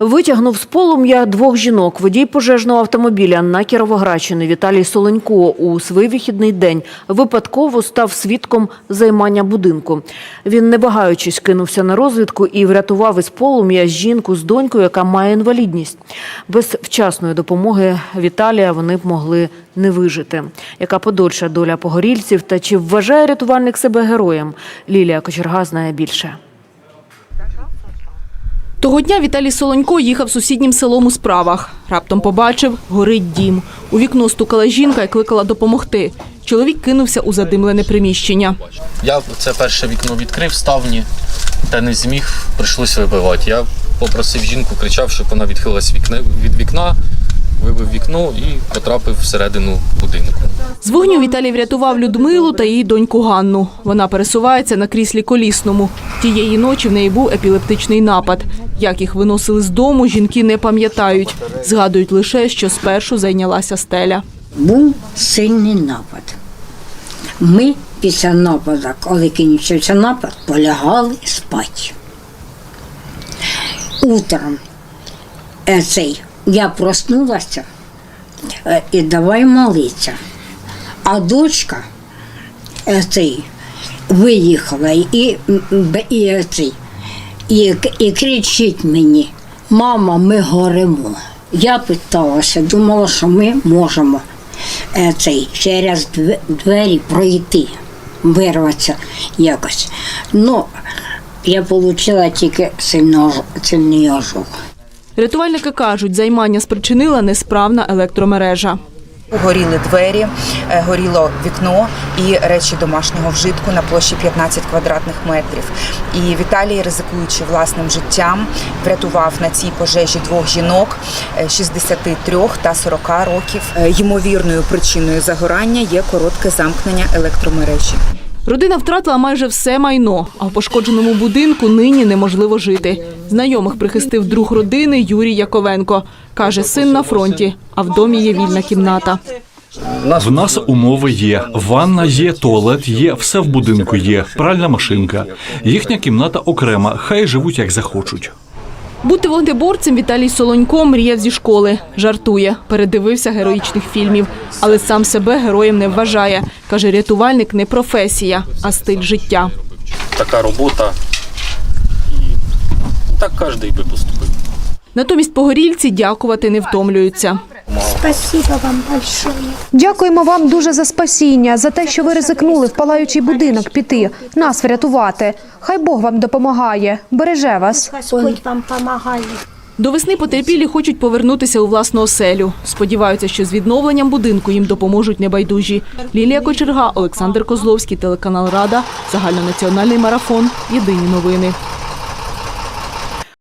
Витягнув з полум'я двох жінок. Водій пожежного автомобіля на Кіровоградщині Віталій Соленько у свій вихідний день випадково став свідком займання будинку. Він, не вагаючись, кинувся на розвідку і врятував із полум'я жінку з донькою, яка має інвалідність. Без вчасної допомоги Віталія вони б могли не вижити. Яка подольша доля погорільців та чи вважає рятувальник себе героєм? Лілія Кочерга знає більше. Того дня Віталій Солонько їхав сусіднім селом у справах. Раптом побачив, горить дім. У вікно стукала жінка і кликала допомогти. Чоловік кинувся у задимлене приміщення. Я це перше вікно відкрив, ставні, та не зміг, прийшлося вибивати. Я попросив жінку, кричав, щоб вона відхилилась від вікна, вибив вікно і потрапив всередину будинку. З вогню Віталій врятував Людмилу та її доньку Ганну. Вона пересувається на кріслі колісному. Тієї ночі в неї був епілептичний напад. Як їх виносили з дому, жінки не пам'ятають. Згадують лише, що спершу зайнялася стеля. був сильний напад. Ми після нападу, коли кінчився напад, полягали спати. Утром е, цей, я проснулася е, і давай молитися. А дочка е, цей, виїхала і, і, е, цей, і, і кричить мені, мама, ми горимо. Я питалася, думала, що ми можемо цей, через двері пройти, вирватися якось. Ну, я отримала тільки сильний ожог. Рятувальники кажуть, займання спричинила несправна електромережа. Горіли двері, е, горіло вікно і речі домашнього вжитку на площі 15 квадратних метрів. І Віталій, ризикуючи власним життям, врятував на цій пожежі двох жінок е, 63 та 40 років. Е, Ймовірною причиною загорання є коротке замкнення електромережі. Родина втратила майже все майно, а в пошкодженому будинку нині неможливо жити. Знайомих прихистив друг родини Юрій Яковенко. Каже, син на фронті, а в домі є вільна кімната. В нас умови є. Ванна є, туалет є, все в будинку є, пральна машинка. Їхня кімната окрема, хай живуть як захочуть. Бути вогнеборцем Віталій Солонько мріяв зі школи. Жартує, передивився героїчних фільмів, але сам себе героєм не вважає. Каже, рятувальник не професія, а стиль життя. Така робота. І так кожен би поступив. Натомість погорільці дякувати не втомлюються. Спасибо вам большое. Дякуємо вам дуже за спасіння, за те, що ви ризикнули в палаючий будинок піти, нас врятувати. Хай Бог вам допомагає, береже вас. Господь вам помогает. До весни потерпілі хочуть повернутися у власну оселю. Сподіваються, що з відновленням будинку їм допоможуть небайдужі. Лілія Кочерга, Олександр Козловський, телеканал Рада, загальнонаціональний марафон. Єдині новини.